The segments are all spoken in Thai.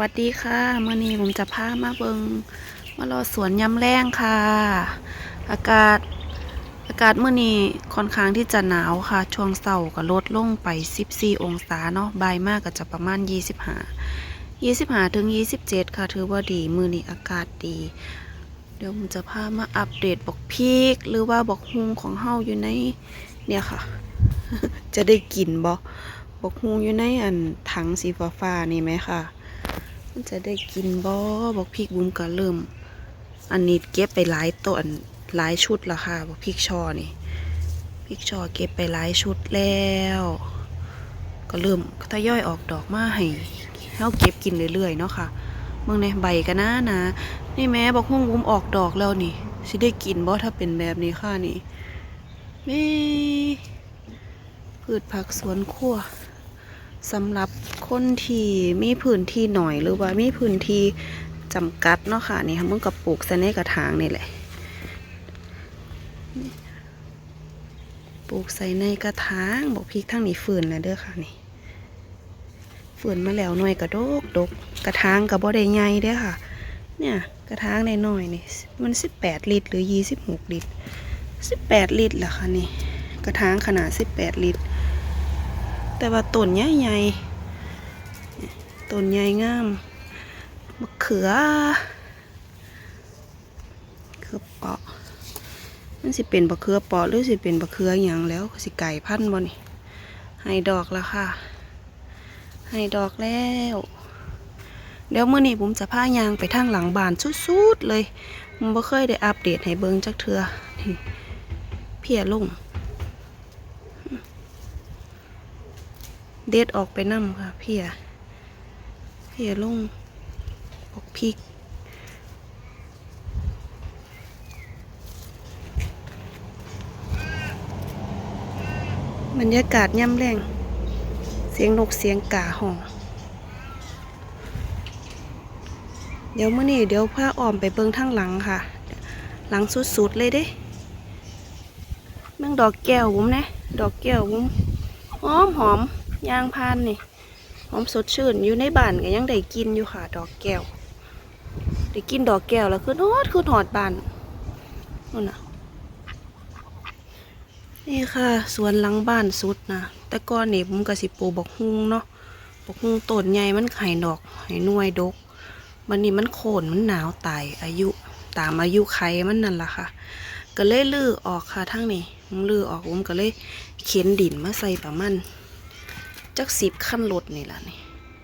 วัสดีค่ะเมื่อนี้ผมจะพามาเบิงมารอสวนยำแรงค่ะ อากาศอากาศเมื่อนี้ค่อนข้างที่จะหนาวค่ะ ช่วงเสาร์ก็ลดลงไป 14 องศาเนาะบ่ายมากก็จะประมาณ 25 25ถึง 27 ค่ะ ถือว่าดีมือนี้อากาศดี เดี๋ยวผมจะพามาอัปเดตบอกพีกหรือว่าบอกฮุงของเฮาอยู่ใน เนี่ยค่ะ จะได้กินบ่บอกฮุงอยู่ในอันถังสีฟ้าๆนี่ไหมค่ะ มันจะได้กินบ่บอกพริกบุ้มก็เริ่ม อันนี้เก็บไปหลายต้นหลายชุดและค่ะบอกพริกชอนี่พริกชอเก็บไปหลายชุดแล้ว ก็เริ่มทยอยออกดอกมาให้เราเก็บกินเรื่อยๆเนาะค่ะเมืองในใบกันนะนะนี่แม่บอกหุ่งบุ้มออกดอกแล้วนี่สิได้กินบ่ถ้าเป็นแบบนี้ค่ะนี่แม่พืชผักสวนครัว สำหรับคนที่มีพื้นที่หน่อยหรือว่ามีพื้นที่จำกัดเนาะค่ะนี่ค่ะมันก็ปลูกใส่ในกระถางนี่แหละปลูกใส่ในกระถางบอกพริกทั้งนี้ฝืนแล้วเด้อค่ะนี่ฝืนมาแล้วหน่อยกระดกดกกระถางกับบ่ได้ใหญ่เด้อค่ะ เนี่ยกระถางในหน่อยนี่มันสิบแปดลิตรหรือยี่สิบหกลิตรสิบแปดลิตรล่ะค่ะนี่กระถางขนาดสิบแปดลิตร แต่ว่าต้นใหญ่ใหญ่ๆต้นใหญ่งามมะเขือเขือเปาะมันสิเป็นบะเขือเปาะหรือสิเป็นบะเขืออย่างแล้วสิไก่พันบ่นี่ให้ดอกแล้วค่ะ ให้ดอกแล้วเดี๋ยวเมื้อนี้ผมจะพายางไปทางหลังบ้านสุดๆเลยผมบ่เคยได้อัปเดตให้เบิ่งจักเทือเพียลง เด็ดออกไปนั่มค่ะ เพียเพียลงปกพริกบรรยากาศย่ำแรงเสียงนกเสียงกาห้อง เดี๋ยวเมื่อนี้เดี๋ยวพาอ้อมไปเบิงทางหลังค่ะ หลังสุดๆเลยเด้เมืองดอกแก้ววุ้มนะ ดอกแก้ววุ้มหอมหอม ยางพานนี่หอมสดชื่นอยู่ในบ้านก็ยังได้กินอยู่ค่ะ ดอกแก้วได้กินดอกแก้วแล้วคือฮอดคือหอดบ้านนู่นน่ะนี่ค่ะสวนหลังบ้านสุดนะแต่ก่อนนี่ผมก็สิปลูกบักฮุงเนาะบักฮุงต้นใหญ่มันไข่ดอกไข่หน่วยดกมันนี่มันโคนมันหนาวตายอายุตามอายุไขมันนั่นล่ะค่ะ ก็เลยลื้อออกค่ะทั้งนี้ผมลื้อออกผมก็เลยเข็นดินมาใส่ประมาณ จักสิบขั้นรถนี่ล่ะนี่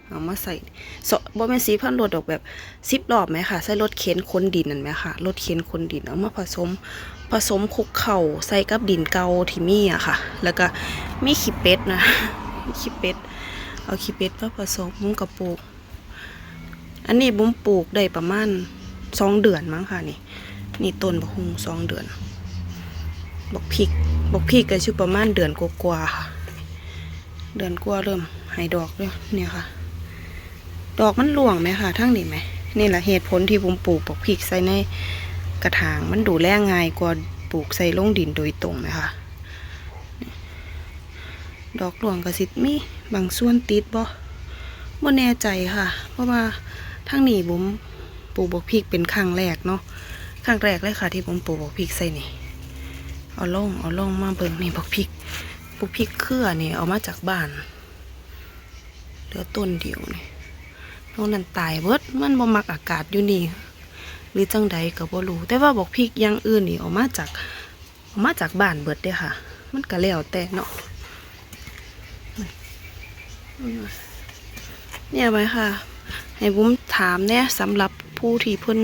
เอามาใส่บ่เป็นสีพันรถดอกแบบสิบรอบไหมค่ะ ใส่รถเข็นคนดินนั่นไหมค่ะรถเข็นคนดินเอามาผสมผสมคุกเข่าใส่กับดินเกาที่มีอะค่ะ แล้วก็มีขี้เป็ดนะมีขี้เป็ดเอาขี้เป็ดมาผสมมุ้งกับปลูกอันนี้บุ้มปลูกได้ประมาณสองเดือนมั้งค่ะนี่ นี่ต้นบักฮุงสองเดือนบักพริกบักพริกก็ชื่อประมาณเดือนกว่าๆค่ะ เดือนกว่าเริ่มให้ดอกเลยเนี่ยค่ะ ดอกมันหลวงไหมค่ะ ทั้งนี้ไหมนี่แหละเหตุผลที่ผมปลูกบกพริกใส่ในกระถางมันดูแลง่ายกว่าปลูกใส่ลงดินโดยตรงไหมคะดอกหลวงกระสิมีบางส่วนติดบ่บ่แน่ใจค่ะ เพราะว่าทั้งนี้ผมปลูกบกพริกเป็นครั้งแรกเนาะครั้งแรกเลยค่ะ ที่ผมปลูกบกพริกใส่นี่เอาล่องเอาล่องมาเบิ่งนี่บกพริก บักพริกเครือนี่เอามาจากบ้านเหลือต้นเดียวนี่นอกนั้นตายเบิดมันบ่มักอากาศอยู่นี่หรือจังใดก็บ่รู้แต่ว่าบักพริกอย่างอื่นนี่เอามาจากเอามาจากบ้านเบิดเด้ค่ะ มันก็แล้วแต่เนาะเนี่ยไหมค่ะ ให้บุ้มถามเนี่ยสำหรับผู้ที่เพิ่น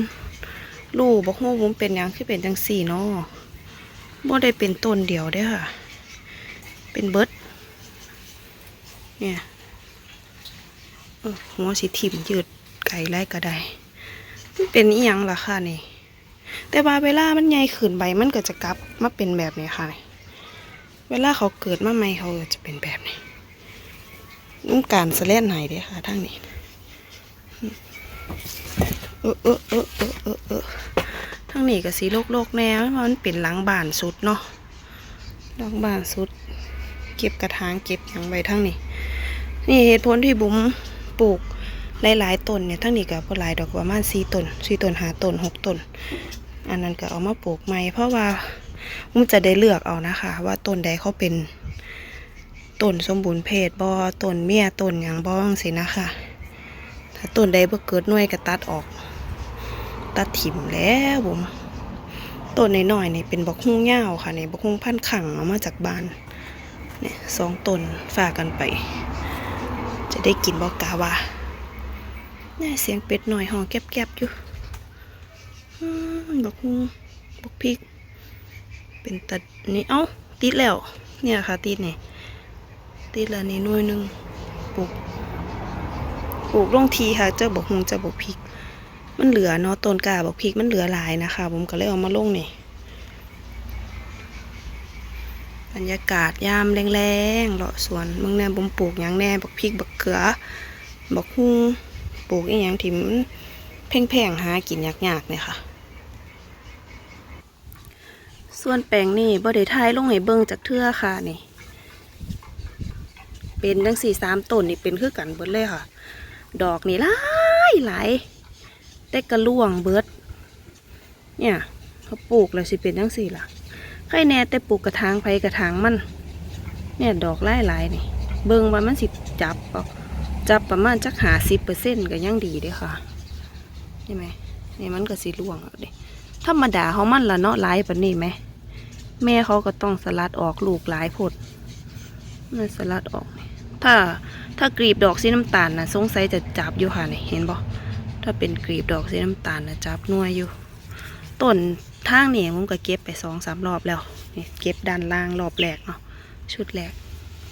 รู้บอกว่าบุ้มเป็นหยังคือเป็นจังสี่เนาะบ่ได้เป็นต้นเดียวเด้ค่ะ เป็นเบิดเนี่ยเออหัวสีถิ่มยืดไก่ไล่ก็ได้เป็นอีหยังล่ะค่ะนี่ แต่ว่าเวลามันใหญ่ขึ้นใบมันก็จะกลับมาเป็นแบบนี้ค่ะ เวลาเขาเกิดมาใหม่เขาจะเป็นแบบนี้นุ่มการสะเล่นไหนเด้ค่ะทั้งนี้เออเออเออเออเออเออทางนี้ก็สีโลกโลกแนวเพราะมันเป็นหลังบ้านสุดเนาะหลังบ้านสุด เก็บกระถางเก็บอย่างใบทั้งนี้นี่เหตุผลที่บุ๋มปลูกหลายๆต้นเนี่ยทั้งนี้ก็บ่หลายดอกประมาณ4ต้น4ต้น5ต้น6ต้นอันนั้นก็เอามาปลูกใหม่เพราะว่ามันจะได้เลือกเอานะคะ ว่าต้นใดเขาเป็นต้นสมบูรณ์เพศบ่ต้นเมียต้นหยังบ่จังซี่นะคะถ้าต้นใดบ่เกิดหน่วยก็ตัดออก ตัดถิ่มแล้วผมต้นน้อยๆนี่เป็นบกฮุ่งยาค่ะนี่บกฮุ่งพันขังเอามาจากบ้าน เนี่ยสองตนฝากกันไป จะได้กินบอกกาวาเนี่ยเสียงเป็ดหน่อยห้อแก็บๆอยู่บักฮุ่งบักพริก เป็นตัดนี่เอ้าติดแล้ว เนี่ยค่ะติดนี่ติดแล้วนี่น่วยนึงปลูกปลูกลงทีค่ะเจ้าบักฮุ่งเจ้าบักพริก มันเหลือเนาะต้นกาบักพริกมันเหลือหลายนะคะ ผมก็เลยเอามาลงนี่บ รรยากาศยามแรงๆเลาะสวนเมืองแน่ผมปลูกหยังแน่บักพริกบักเขือบักฮุ่งปลูกอีหยังที่มันแพงๆหากินยากๆเนี่ยค่ะ ส่วนแปลงนี่บ่ได้ทายลงให้เบิ่งจากเทื่อค่ะนี่ เป็นจังสี่สามต้นนี่เป็นคือกันเบิดเลยค่ะ ดอกนี่หลายหลายแต่กระล่วงเบิด เนี่ยเขาปลูกแล้วสิเป็นจังสี่ล่ะ ใครแน่แต่ปลูกกระถางไผกระถางมัน เนี่ยดอกหลายหลายนี่ เบิ่งว่ามันสิจับเอาจับประมาณจักหาสิบเปอร์เซ็นต์ก็ยังดีเด้ค่ะใช่ไหมนี่มันก็สิล่วงเด้ธรรมดาเขามันละเนาะหลายปานนี้ไหม แม่เขาก็ต้องสลัดออกลูกหลายผดมันสลัดออก ถ้าถ้ากรีบดอกสีน้ำตาลนะสงสัยจะจับอยู่ค่ะนี่เห็นบ่ถ้าเป็นกรีบดอกสีน้ำตาลนะจับน่วยอยู่ ต้นทางนี่ผมก็เก็บไปสองสามรอบแล้วนี่เก็บด้านล่างรอบแรกเนาะชุดแรก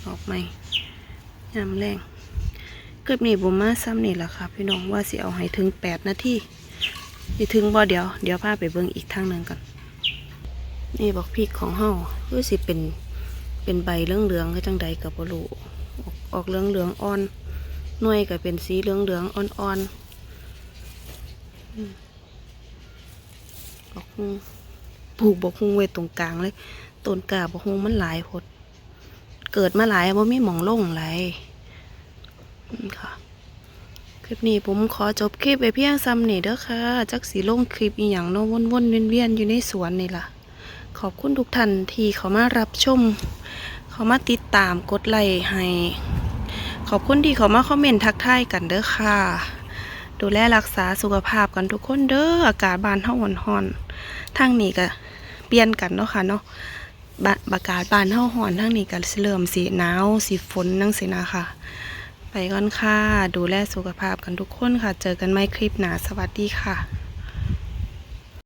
ออกไม่ยามแรงเกิดนี่ผมมาซ้ำนี่แหละค่ะพี่น้องว่าสิเอาให้ถึงแปดนาทีสิถึงบ่เดี๋ยวเดี๋ยวพาไปเบิ่งอีกทางหนึ่งกันนี่บอกพริกของเฮาคือสิเป็นเป็นใบเหลืองเหลืองก็จังใดกับบรูออกออกเหลืองเหลืองๆอ่อนหน่วยก็เป็นสีเหลืองเหลืองอ่อนๆอืม บอกฮุงปลูกบอกฮุงไว้ตรงกลางเลยต้นกาบอกฮุงมันหลายพด เกิดมาหลายว่ามีหมองลงหลยอืมค่ะ คลิปนี้ผมขอจบคลิปไปเพียงซ้ำนี่เด้อค่ะ จักสีลงคลิปอีหยังเนาะวนๆเวียนๆอยู่ในสวนนี่ล่ะ ขอบคุณทุกท่านที่เขามารับชม เขามาติดตามกดไลค์ให้ ขอบคุณที่เขามาคอมเมนต์ทักทายกันเด้อค่ะ ดูแลรักษาสุขภาพกันทุกคนเด้ออากาศบ้านเฮาห่อนๆทางนี้ก็เปลี่ยนกันเนาะค่ะเนาะบะอากาศบ้านเฮาห่อนทางนี้ก็สิเริ่มสิหนาวสิฝนนั่งสินะค่ะ ไปก่อนค่ะ ดูแลสุขภาพกันทุกคนค่ะ เจอกันใหม่คลิปหน้าสวัสดีค่ะ